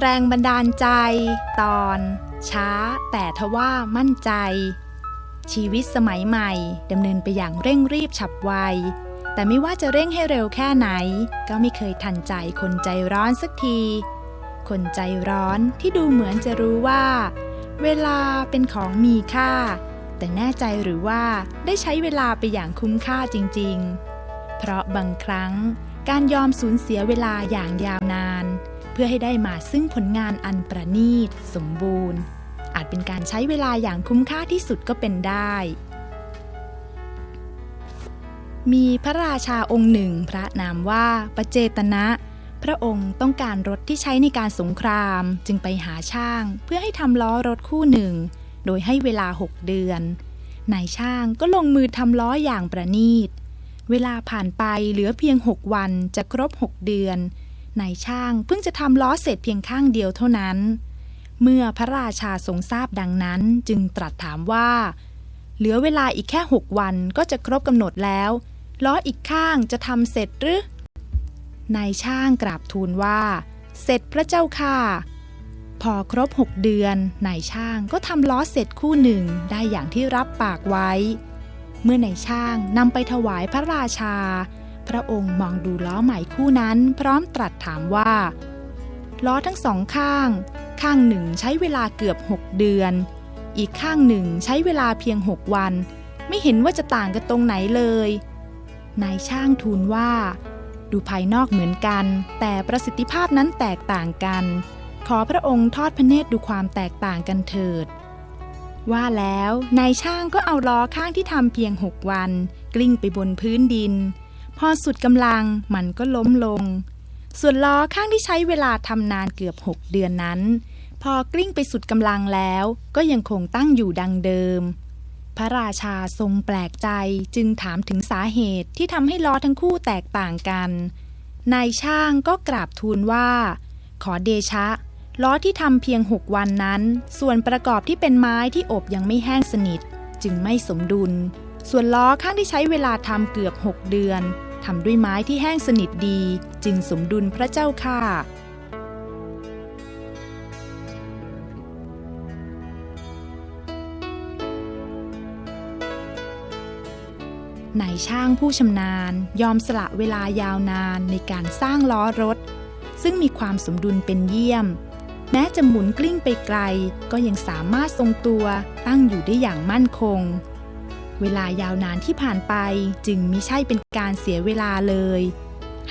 แรงบันดาลใจ ตอน ช้า แต่ทว่ามั่นใจ ชีวิตสมัยใหม่ดำเนินไปอย่างเร่งรีบฉับไว แต่ไม่ว่าจะเร่งให้เร็วแค่ไหน ก็ไม่เคยทันใจคนใจร้อนสักที คนใจร้อนที่ดูเหมือนจะรู้ว่า เวลาเป็นของมีค่า แต่แน่ใจหรือว่าได้ใช้เวลาไปอย่างคุ้มค่าจริง ๆ เพราะบางครั้งการยอมสูญเสียเวลาอย่างยาวนาน พื่อให้ได้มาซึ่งผลงานอันประณีต สมบูรณ์ อาจเป็นการใช้เวลาอย่างคุ้มค่าที่สุดก็เป็นได้ มีพระราชาองค์หนึ่งพระนามว่าปเจตนะ พระองค์ต้องการรถที่ใช้ในการสงครามจึงไปหาช่าง เพื่อให้ทำล้อรถคู่หนึ่ง โดยให้เวลาหกเดือนนายช่างก็ลงมือทำล้ออย่างประณีต เวลาผ่านไปเหลือเพียงหกวันจะครบหกเดือน นายช่างเพิ่งจะทำล้อเสร็จเพียงข้างเดียวเท่านั้น เมื่อพระราชาทรงทราบดังนั้นจึงตรัสถามว่า เหลือเวลาอีกแค่หกวันก็จะครบกำหนดแล้ว ล้ออีกข้างจะทำเสร็จหรือนายช่างกราบทูลว่า เสร็จพระเจ้าค่ะ พอครบหกเดือนนายช่างก็ทำล้อเสร็จคู่หนึ่งได้อย่างที่รับปากไว้ เมื่อนายช่างนำไปถวายพระราชา พระองค์มองดูล้อใหม่คู่นั้น พร้อมตรัสถามว่า ล้อทั้งสองข้าง ข้างหนึ่งใช้เวลาเกือบหกเดือน อีกข้างหนึ่งใช้เวลาเพียงหกวัน ไม่เห็นว่าจะต่างกันตรงไหนเลย นายช่างทูลว่า ดูภายนอกเหมือนกัน แต่ประสิทธิภาพนั้นแตกต่างกัน ขอพระองค์ทอดพระเนตรดูความแตกต่างกันเถิดว่าแล้วนายช่างก็เอาล้อข้างที่ทำเพียงหกวัน กลิ้งไปบนพื้นดิน พอสุดกำลังมันก็ล้มลง ส่วนล้อข้างที่ใช้เวลาทำนานเกือบหกเดือนนั้น พอกลิ้งไปสุดกำลังแล้ว ก็ยังคงตั้งอยู่ดังเดิม พระราชาทรงแปลกใจจึงถามถึงสาเหตุที่ทำให้ล้อทั้งคู่แตกต่างกันนายช่างก็กราบทูลว่า ขอเดชะ ล้อที่ทำเพียงหกวันนั้น ส่วนประกอบที่เป็นไม้ที่อบยังไม่แห้งสนิท จึงไม่สมดุล ส่วนล้อข้างที่ใช้เวลาทำเกือบหกเดือน ทำด้วยไม้ที่แห้งสนิทดีจึงสมดุลพระเจ้าค่ะ นายช่างผู้ชำนาญยอมสละเวลายาวนานในการสร้างล้อรถ ซึ่งมีความสมดุลเป็นเยี่ยม แม้จะหมุนกลิ้งไปไกล ก็ยังสามารถทรงตัวตั้งอยู่ได้อย่างมั่นคง เวลายาวนานที่ผ่านไปจึงมิใช่เป็นการเสียเวลาเลย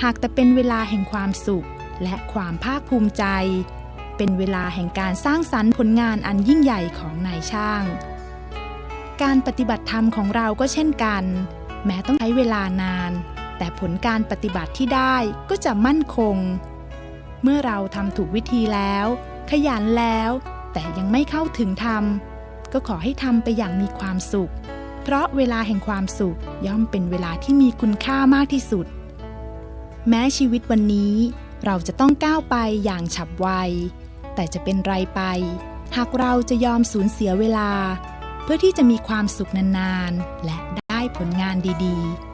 หากแต่เป็นเวลาแห่งความสุข และความภาคภูมิใจ เป็นเวลาแห่งการสร้างสรรค์ผลงานอันยิ่งใหญ่ของนายช่าง การปฏิบัติธรรมของเราก็เช่นกัน แม้ต้องใช้เวลานาน แต่ผลการปฏิบัติที่ได้ก็จะมั่นคง เมื่อเราทำถูกวิธีแล้ว ขยันแล้ว แต่ยังไม่เข้าถึงธรรมก็ขอให้ทำไปอย่างมีความสุข ราะเวลาแห่งความสุขย่อมเป็นเวลาที่มีคุณค่ามากที่สุด แม้ชีวิตวันนี้เราจะต้องก้าวไปอย่างฉับไว แต่จะเป็นไรไป หากเราจะยอมสูญเสียเวลา เพื่อที่จะมีความสุขนานๆ และได้ผลงานดีๆ